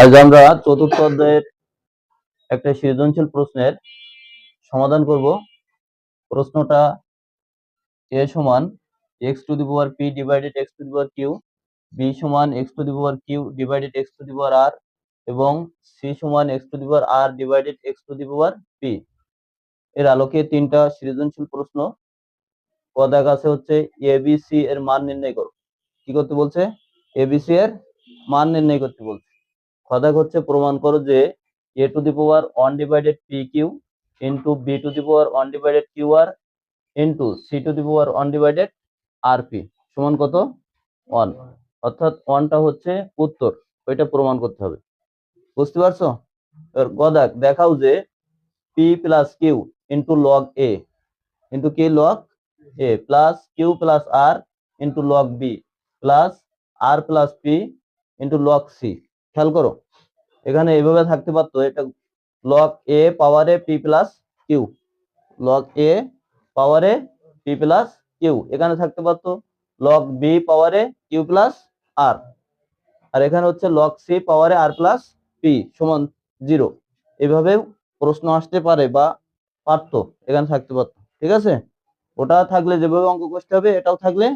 আজ আমরা চতুর্থ অধ্যায়ের একটা সৃজনশীল প্রশ্নের সমাধান করব। প্রশ্নটা এ সমান x to the power p divided x to the power q b সমান x to the power q divided x to the power r এবং সি সমান x to the power r divided x to the power p এর আলোকে তিনটা সৃজনশীল প্রশ্ন। পদাক আছে হচ্ছে এবিসি এর মান নির্ণয় করো। কি করতে বলছে? এবিসি এর মান নির্ণয় করতে বলছে। খদাক হচ্ছে প্রমাণ করো যে a to the power one divided p q into b to the power one divided q r into c to the power one divided r p সমান কত? ওয়ান অর্থাৎ ওয়ানটা হচ্ছে উত্তর, ওইটা প্রমাণ করতে হবে। বুঝতে পারছ? গদাক, দেখাও যে p plus q into log a into q log a plus q plus r into log b plus r plus p into log c খেয়াল করো, এখানে এইভাবে থাকতে পারতো, এটা লক এ পাওয়ারে p plus q log a পাওয়ারে p plus q এখানে থাকতে পারতো লক বি পাওয়ারে কিউ প্লাস আর আর এখানে হচ্ছে লক সি পাওয়ারে আর প্লাস পি সমান জিরো এভাবে প্রশ্ন আসতে পারে বা পারতো, এখানে থাকতে পারতো, ঠিক আছে? ওটা থাকলে যেভাবে অঙ্ক কষতে হবে, এটাও থাকলে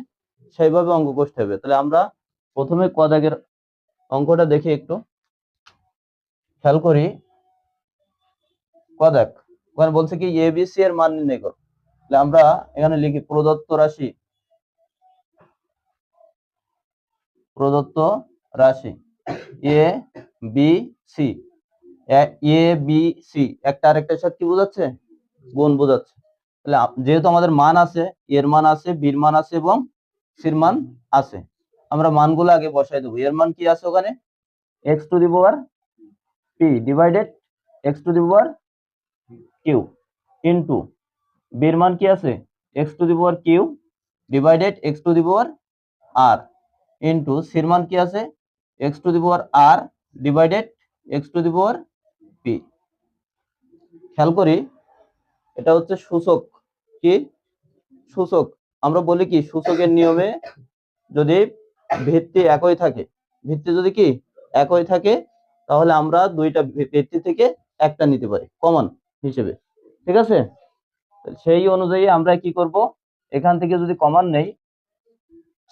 সেইভাবে অঙ্ক কষতে হবে। তাহলে আমরা প্রথমে কদাগের অঙ্কটা দেখি একটু। খেয়াল করি। কদাক ওখানে বলছে কি এবিসি এর মান নির্ণয় করো। তাহলে আমরা এখানে লিখি প্রদত্ত রাশি। প্রদত্ত রাশি। A b c a b c একটা আরেকটার সাথে কি বোঝাচ্ছে? গুণ বোঝাচ্ছে। তাহলে যেহেতু আমাদের মান আছে এর মান আছে বির মান আছে এবং সির মান আছে। আমরা মানগুলো আগে বসাই দেবো। এর মান কি আছে ওখানে? X to the power p divided x to the power q into বির মান কি আছে? X to the power q divided x to the power r into সির মান কি আছে? X to the power r divided x to the power p খেয়াল করি, এটা হচ্ছে সূচক। কি? সূচক। আমরা বলি কি, সূচকের নিয়মে যদি ভিত্তি একই থাকে। ভিত্তি যদি কি? একই থাকে, তাহলে আমরা দুইটা ভিত্তি থেকে একটা নিতে পারি কমন হিসেবে। ঠিক আছে? সেই অনুযায়ী আমরা কি করব? এখান থেকে যদি কমন নেই,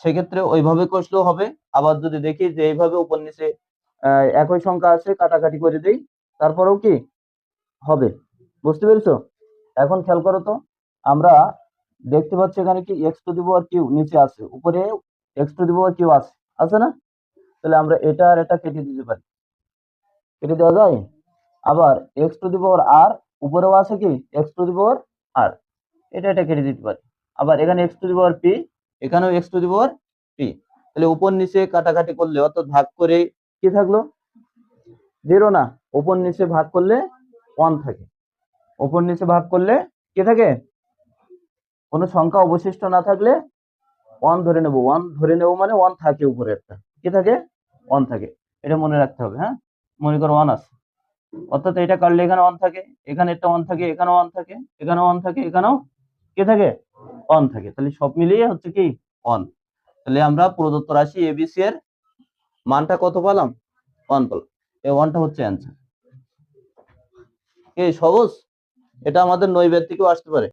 সেক্ষেত্রে ওইভাবে কষলেও হবে। আবার যদি দেখি যে এইভাবে উপর নিচে একই সংখ্যা আছে, কাটাকাটি করে দেই, তারপরেও কি? হবে। বুঝতে পেরেছ? এখন খেয়াল করো তো, আমরা দেখতে পাচ্ছি এখানে কি x to the power q নিচে আছে। উপরে x to the power q আছে। আছে না? তাহলে আমরা এটা আর এটা কেটে দিতে পারি। কেটে দেওয়া যায়? আবার এক্স টু দি পাওয়ার আর উপরেও আছে কি? এক্স টু দি পাওয়ার আর এটা এটা কেটে দিতে পারি। আবার এখানে x to the power p এখানেও x to the power p তাহলে উপর নিচে কাটাকাটি করলে অর্থাৎ ভাগ করে কি থাকল? জিরো না। উপর নিচে ভাগ করলে ওয়ান থাকে। উপর নিচে ভাগ করলে কি থাকে? কোনো সংখ্যা অবশিষ্ট না থাকলে ওয়ান ধরে নেব ওয়ান ধরে নেব মানে ওয়ান থাকে উপরে একটা। কি থাকে? ওয়ান থাকে। এটা মনে রাখতে হবে হ্যাঁ? মনে করো ওয়ান আছে। অর্থাৎ এটা কাটলে এখানে ওয়ান থাকে, এখানে একটা ওয়ান থাকে এখানে ওয়ান থাকে এখানে ওয়ান থাকে, এখানেও কে থাকে? ওয়ান থাকে। তাহলে সব মিলিয়ে হচ্ছে কি? ওয়ান তাহলে আমরা প্রদত্ত রাশি এবিসি এর মানটা কত পেলাম? ওয়ান পেলাম। এই ওয়ানটা হচ্ছে অ্যান্সার এই সহজ? এটা আমাদের নৈবেদ্যিকেও আসতে পারে।